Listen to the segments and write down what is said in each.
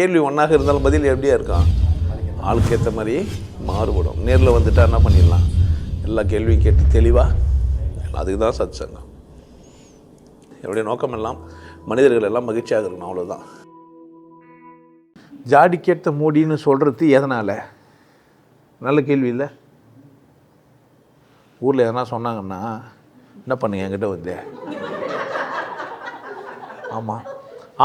கேள்வி ஒன்றாக இருந்தாலும் பதில் எப்படியா இருக்கான் ஆளுக்கு ஏற்ற மாதிரி மாறுபடும். நேரில் வந்துட்டா என்ன பண்ணிடலாம்? எல்லா கேள்வியும் கேட்டு தெளிவாக அதுக்கு தான் சத் சங்கம் என்னுடைய நோக்கம் எல்லாம் மனிதர்கள் எல்லாம் மகிழ்ச்சியாக இருக்கணும் அவ்வளோதான் ஜாடிக்கேற்ற மூடின்னு சொல்கிறது எதனால்? நல்ல கேள்வி இல்லை? ஊரில் எதனா சொன்னாங்கன்னா என்ன பண்ணுங்க என்கிட்ட வந்து? ஆமாம்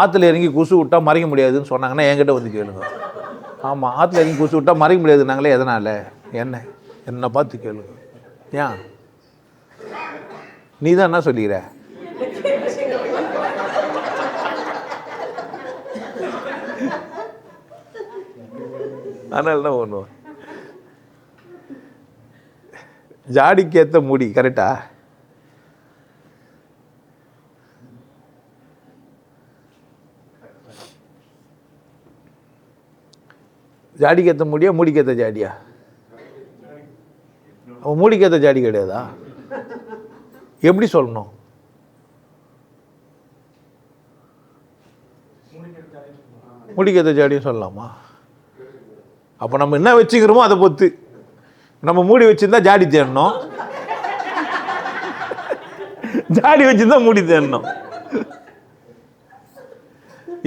ஆற்றுல இறங்கி குசு விட்டால் மறைக்க முடியாதுன்னு சொன்னாங்கன்னா என்கிட்ட வந்து கேளுங்க. ஆமாம் ஆற்றுல இறங்கி குசு விட்டா மறைக்க முடியாதுனாங்களே எதனால்? என்ன? என்னை பார்த்து கேளுங்க. ஏன்? நீ தான் என்ன சொல்லிக்கிற? அதனால தான் ஒன்று ஜாடிக்கேற்ற முடி கரெக்டாக ஜாடிக்கேற்ற முடியா மூடிக்கேற்ற ஜாடியா? அவன் மூடிக்கேற்ற ஜாடி கிடையாதா? எப்படி சொல்லணும்? மூடிக்கேற்ற ஜாடியும் சொல்லலாமா? அப்போ நம்ம என்ன வச்சுக்கிறோமோ அதை பொத்து. நம்ம மூடி வச்சுருந்தா ஜாடி தேடணும். ஜாடி வச்சுருந்தா மூடி தேடணும்.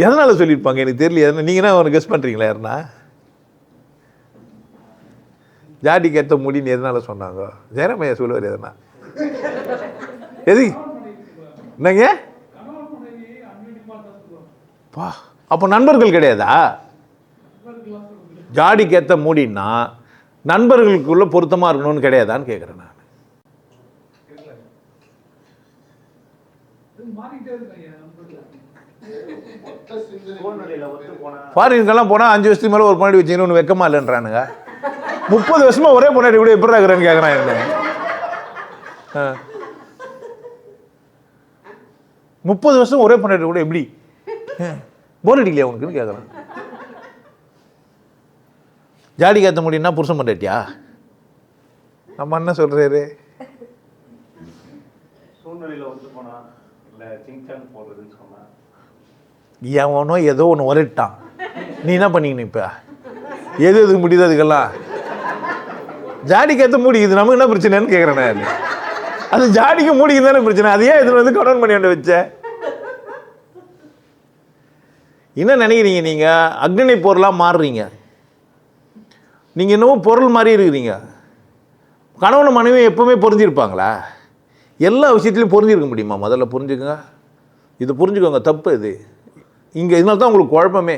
எதனால் சொல்லியிருப்பாங்க? எனக்கு தெரியல. எதனா நீங்கள் என்ன அவனை கெஸ் பண்ணுறீங்களா யாருன்னா? ஜாடிக்கு ஏற்ற முடின்னு எதனால சொன்னாங்க? ஜெயராமையா சொல்லுவார் எதனா? எது? என்னங்க? பா அப்போ நண்பர்கள் கிடையாதா? ஜாடிக்கு ஏற்ற மூடின்னா நண்பர்களுக்குள்ள பொருத்தமாக இருக்கணும்னு கிடையாதான்னு கேட்குறேன் நான். ஃபாரினுக்கெல்லாம் போனால் அஞ்சு வருஷத்துக்கு மேலே ஒரு பொண்டாட்டி வச்சுக்கணும் ஒன்று வெக்கமா இல்லைன்றானுங்க. முப்பது வருஷமா ஒரே பொண்டாட்டி கூட எப்படி இருக்கிறேன்னு கேட்குறான் என்ன. முப்பது வருஷம் ஒரே பொண்டாட்டி கூட எப்படி? போர் அடிக்கலையா உனக்குன்னு கேட்குறான் ஜாடி காத்த முடியும்னா புருஷன் பொண்டாட்டியா? நம்ம என்ன சொன்னா. எவனோ ஏதோ ஒன்று உரட்டான் நீ என்ன பண்ணிக்கணும் இப்போ? எது எதுக்கு முடியுது அதுக்கெல்லாம்? ஜாடிக்கு ஏற்ற மூடிக்குது நமக்கு என்ன பிரச்சனைன்னு கேட்குறேன் நான். அது ஜாடிக்கு மூடிக்கு தானே பிரச்சனை. அது ஏன் இதில் வந்து கடன் பண்ணி கொண்டு வச்ச? என்ன நினைக்கிறீங்க நீங்கள் அக்னி பொருளாக மாறுறீங்க. நீங்கள் என்னவோ பொருள் மாதிரி இருக்கிறீங்க. கணவன் மனைவி எப்பவுமே பொருந்திருப்பாங்களா எல்லா விஷயத்துலையும் பொருந்திருக்க முடியுமா? முதல்ல புரிஞ்சுக்கோங்க. இது புரிஞ்சுக்கோங்க தப்பு இது. இங்கே இதனால தான் உங்களுக்கு குழப்பமே.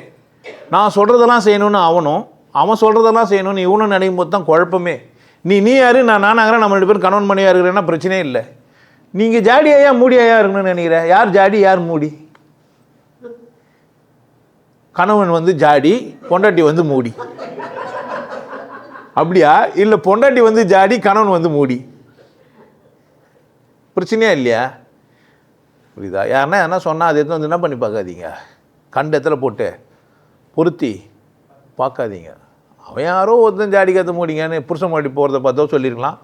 நான் சொல்கிறதெல்லாம் செய்யணும்னு அவனும் அவன் சொல்கிறதெல்லாம் செய்யணும்னு இவனும் நினைக்கும் போது தான் குழப்பமே. நீ நீ யாரு? நான் நானாகிறேன் நம்ம ரெண்டு பேரும் கணவன் மணியாக இருக்கிறேன்னா பிரச்சனையே இல்லை. நீங்கள் ஜாடியாயா மூடியாயா இருக்கணும்னு நினைக்கிற? யார் ஜாடி யார் மூடி? கணவன் வந்து ஜாடி பொண்டாட்டி வந்து மூடி. அப்படியா? இல்லை பொண்டாட்டி வந்து ஜாடி கணவன் வந்து மூடி. பிரச்சனையா இல்லையா? புரியுதா? யாருன்னா என்ன சொன்னால் அது எடுத்து வந்து என்ன பண்ணி பார்க்காதீங்க? கண்டத்தில் போட்டு பொருத்தி பார்க்காதீங்க. அவன் யாரோ ஒருத்தன் ஜாடி கற்று மூடிங்கன்னு புருஷன் மாடி போகிறத பார்த்தோ சொல்லியிருக்கலாம்.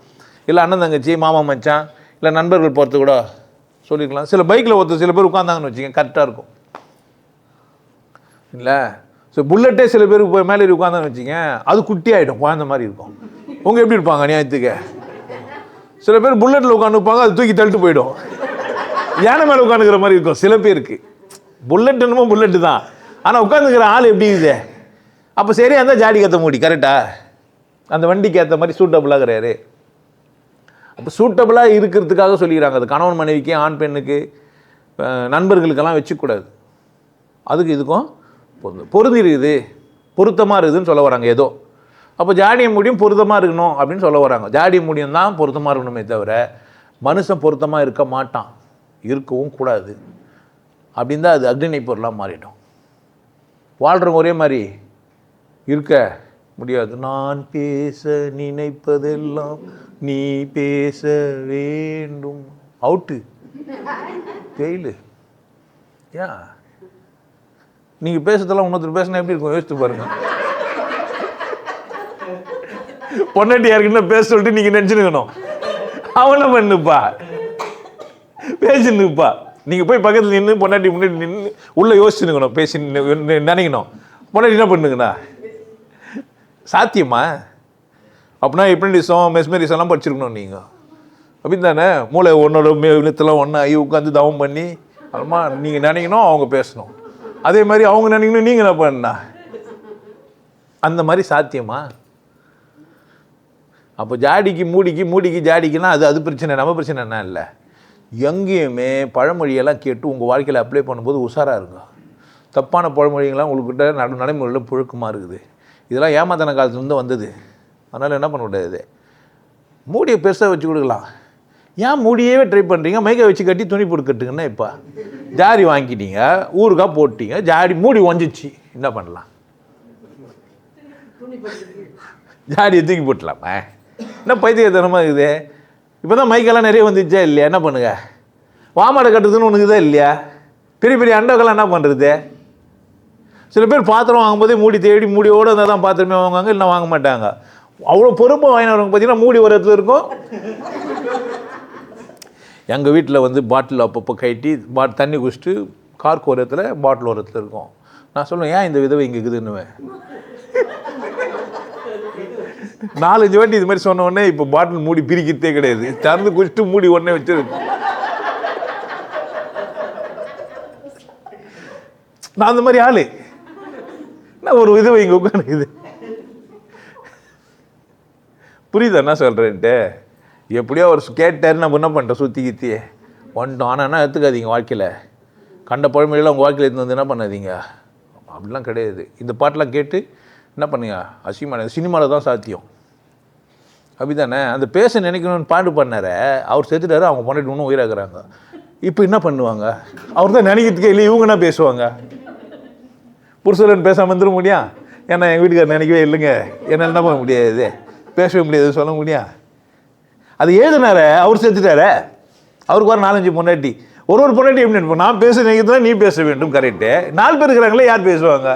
இல்லை அண்ணன் தங்கச்சி மாமா மச்சான் இல்லை நண்பர்கள் போகிறது கூட சொல்லியிருக்கலாம். சில பைக்கில் ஒருத்தர் சில பேர் உட்காந்தாங்கன்னு வச்சுக்கோங்க கரெக்டாக இருக்கும். இல்லை? ஸோ புல்லட்டே சில பேருக்கு போய் மேலே உட்காந்தான்னு வச்சுங்க அது குட்டி ஆகிடும் குழந்த மாதிரி இருக்கும். உங்கள் எப்படி இருப்பாங்க நியாயத்துக்கு சில பேர் புல்லட்டில் உட்காந்துப்பாங்க அது தூக்கி தள்ளிட்டு போயிடும். யானை மேலே உட்காந்துக்கிற மாதிரி இருக்கும் சில பேருக்கு. புல்லட் என்னமோ புல்லட்டு தான். ஆனால் உட்காந்துக்கிற ஆள் எப்படி இருக்குது? அப்போ சரியாக இருந்தால் ஜாடி கற்ற மூடி கரெக்டா அந்த வண்டிக்கு ஏற்ற மாதிரி சூட்டபுளாக கிடையாது அப்போ சூட்டபுளாக இருக்கிறதுக்காக சொல்லிக்கிறாங்க. அது கணவன் மனைவிக்கு ஆண் பெண்ணுக்கு நண்பர்களுக்கெல்லாம் வச்சுக்கூடாது. அதுக்கு இதுக்கும் பொருந்து பொருந்தி இருக்குது. பொருத்தமாக இருக்குதுன்னு சொல்ல வராங்க ஏதோ. அப்போ ஜாடிய முடியும் பொருத்தமாக இருக்கணும் அப்படின்னு சொல்ல வராங்க. ஜாடிய முடியும் தான் பொருத்தமாக இருக்கணுமே தவிர மனுஷன் பொருத்தமாக இருக்க மாட்டான். இருக்கவும் கூடாது. அப்படின்னு தான் அது அக்னி பொருளாக மாறிடும். வாழ்கிறவங்க ஒரே மாதிரி இருக்க முடியாது. நான் பேச நினைப்பதெல்லாம் நீ பேச வேண்டும். அவுட்டு ஃபெயிலு ஏன் நீங்கள் பேசுறதெல்லாம் இன்னொருத்தர் பேசினா எப்படி இருக்கும்? யோசித்து பாருங்க. பொன்னாட்டி யாருக்குன்னா பேச சொல்லிட்டு நீங்கள் நினச்சிருக்கணும் அவனை பண்ணுப்பா. பேசினுப்பா நீங்கள் போய் பக்கத்தில் நின்று பொன்னாட்டி முன்னாடி நின்று உள்ளே யோசிச்சுருக்கணும் பேசி நினைக்கணும். பொன்னாட்டி என்ன பண்ணுங்கண்ணா சாத்தியமா? அப்படின்னா எப்படிசம் மெஸ்மெரிஸ் எல்லாம் படிச்சிருக்கணும் நீங்கள் அப்படின்னு தானே மூளை ஒன்னோட மே ஒன்றா ஐ உட்காந்து தவம் பண்ணி அதுமா நீங்கள் நினைக்கணும் அவங்க பேசணும். அதே மாதிரி அவங்க நினைக்கணும் நீங்கள் என்ன பண்ணா அந்த மாதிரி சாத்தியமா? அப்போ ஜாடிக்கு மூடிக்கு மூடிக்கு ஜாடிக்குன்னா அது அது பிரச்சனை நம்ம பிரச்சனை என்ன இல்லை? எங்கேயுமே பழமொழியெல்லாம் கேட்டு உங்கள் வாழ்க்கையில் அப்ளை பண்ணும்போது உஷாராக இருக்கும் தப்பான பழமொழிகள்லாம் உங்கள்கிட்ட நடு நடைமுறையில் புழுக்கமாக இருக்குது. இதெல்லாம் ஏமாத்தன காலத்துலேருந்து வந்தது. அதனால் என்ன பண்ண முடியாது மூடியை பெருசாக வச்சு கொடுக்கலாம். ஏன் மூடியவே ட்ரை பண்ணுறீங்க மைக்கை வச்சு கட்டி துணி போட்டு கட்டுங்கன்னா இப்போ. ஜாடி வாங்கிட்டீங்க ஊருக்காக போட்டீங்க ஜாடி மூடி ஒஞ்சிச்சு என்ன பண்ணலாம்? ஜாடியை தூக்கி போட்டலாமா என்ன பைத்தியத்தனமாக இருக்குது? இப்போ தான் மைக்கெல்லாம் நிறைய வந்துச்சா இல்லையா? என்ன பண்ணுங்க? வாமாடை கட்டுறதுன்னு ஒன்றுக்குதா இல்லையா? பெரிய பெரிய அண்டோக்கெல்லாம் என்ன பண்ணுறது சில பேர் பாத்திரம் வாங்கும்போதே மூடி தேடி மூடியோடு இருந்தால் தான் பாத்திரமே வாங்குவாங்க இல்லை வாங்க மாட்டாங்க. அவ்வளோ பொறுப்பாக வாங்கினவங்க பார்த்தீங்கன்னா மூடி ஒரு இடத்துல இருக்கும். எங்கள் வீட்டில் வந்து பாட்டில் அப்பப்போ கட்டி பாட் தண்ணி குடிச்சிட்டு கார்க்கு ஒரு இடத்துல பாட்டில் ஒரு இடத்துல இருக்கும். நான் சொல்லுவேன் ஏன் இந்த விதவை இங்கே இருக்குதுன்னுவேன்? நாலஞ்சு வாட்டி இது மாதிரி சொன்ன உடனே இப்போ பாட்டில் மூடி பிரிக்கிறதே கிடையாது. திறந்து குடிச்சிட்டு மூடி உடனே வச்சிருக்கு நான் அந்த மாதிரி ஆளு. நான் ஒரு விதவை இங்கே உட்காந்துக்குது புரியுதா என்ன சொல்கிறேன்ட்டு எப்படியோ அவர் கேட்டார் நம்ம என்ன பண்ணிட்டோம் சுற்றி கித்தியே ஒன்றும் ஆனால் எடுத்துக்காதீங்க வாழ்க்கையில்? கண்ட பழமொழியெல்லாம் உங்கள் வாழ்க்கையில் இருந்து வந்து என்ன பண்ணாதீங்க? அப்படிலாம் கிடையாது. இந்த பாட்டெலாம் கேட்டு என்ன பண்ணுங்க? அசிங்கமான சினிமாவில் தான் சாத்தியம். அப்படிதானே? அந்த பேச நினைக்கணும்னு பாட்டு பண்ணார அவர் செத்துட்டாரு அவங்க பண்ணிட்டு இன்னும் உயிராக்குறாங்க. இப்போ என்ன பண்ணுவாங்க? அவர் தான் நினைக்கிறதுக்கே இல்லை இவங்க என்ன பேசுவாங்க? புருஷன் பேசாமல் வந்துட முடியும் ஏன்னா எங்கள் வீட்டுக்காரர் நினைக்கவே இல்லைங்க. என்னால் என்ன பண்ண முடியாது பேசவே முடியாது சொல்ல முடியும் அது எழுதினார அவர் செத்துட்டாரு அவருக்கு வர நாலஞ்சு பொண்டாட்டி. ஒரு ஒரு பொண்டாட்டி எப்படி நினைப்போம்? நான் பேச நினைக்கிறதுலாம் நீ பேச வேண்டும் கரெக்டு நாலு பேர் இருக்கிறாங்களே யார் பேசுவாங்க?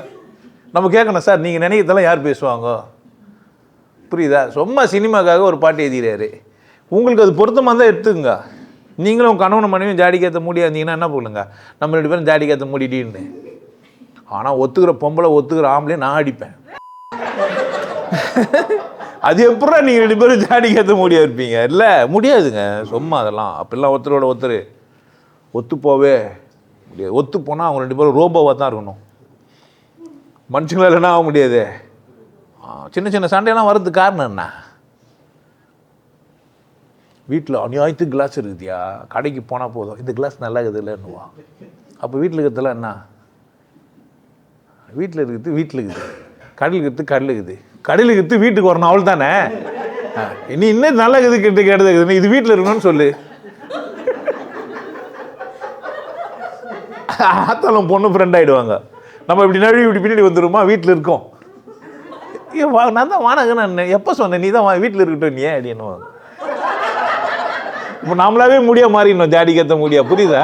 நம்ம கேட்கணும் சார் நீங்கள் நினைக்கிறதெல்லாம் யார் பேசுவாங்க? புரியுதா? சும்மா சினிமாக்காக ஒரு பாட்டு எழுதிறாரு உங்களுக்கு அது பொருத்தமாக தான் எடுத்துங்க நீங்களும் உங்க கணவன் மனைவியும் ஜாடிக்கேற்ற மூடியா இருந்தீங்கன்னா என்ன பண்ணுங்க நம்ம ரெண்டு பேரும் ஜாடிக்கேற்ற மூடிட்டின்னு. ஆனால் ஒத்துக்கிற பொம்பளை ஒத்துக்கிற ஆம்பளையும் நான் அடிப்பேன். அது எப்படா நீங்கள் ரெண்டு பேரும் ஜாடிக்கேற்ற முடியா இருப்பீங்க? இல்லை முடியாதுங்க. சும்மா அதெல்லாம். அப்படிலாம் ஒருத்தரோட ஒருத்தர். ஒத்து போவே முடியாது. ஒத்து போனால் அவங்க ரெண்டு பேரும் ரோபோவாக தான் இருக்கணும். மனுஷங்களால் என்ன ஆக முடியாது. சின்ன சின்ன சண்டையெல்லாம் வர்றதுக்கு காரணம் என்ன? வீட்டில் அநியாயத்துக்கு கிளாஸ் இருக்குதியா? கடைக்கு போனால் போதும். இந்த கிளாஸ் நல்லா இருக்குது இல்லைன்னுவா அப்போ வீட்டில் இருக்கிறதுலாம் என்ன? வீட்டில் இருக்கிறது வீட்டில் இருக்குது. கடல் இருக்குது கடையில் இருக்குது. கடலுக்கு இருக்குது வீட்டுக்கு வரணும் அவள் தானே? நீ இன்னும் நல்ல இது கிட்ட கேட்டது இது வீட்டில் இருக்கணும்னு சொல்லு. ஆத்தாலும் பொண்ணு ஃப்ரெண்ட் ஆகிடுவாங்க நம்ம இப்படி நழுவி இப்படி பின்னாடி வந்துடுமா வீட்டில் இருக்கோம். ஏ வா நான் தான் வானக நான் எப்போ சொன்னேன் நீ தான் வீட்டில் இருக்கட்டும் நீ ஏன் அப்படின்னு இப்போ நம்மளாவே முடியா மாறிடணும் ஜாடிக்கு ஏற்ற முடியா புரியுதா?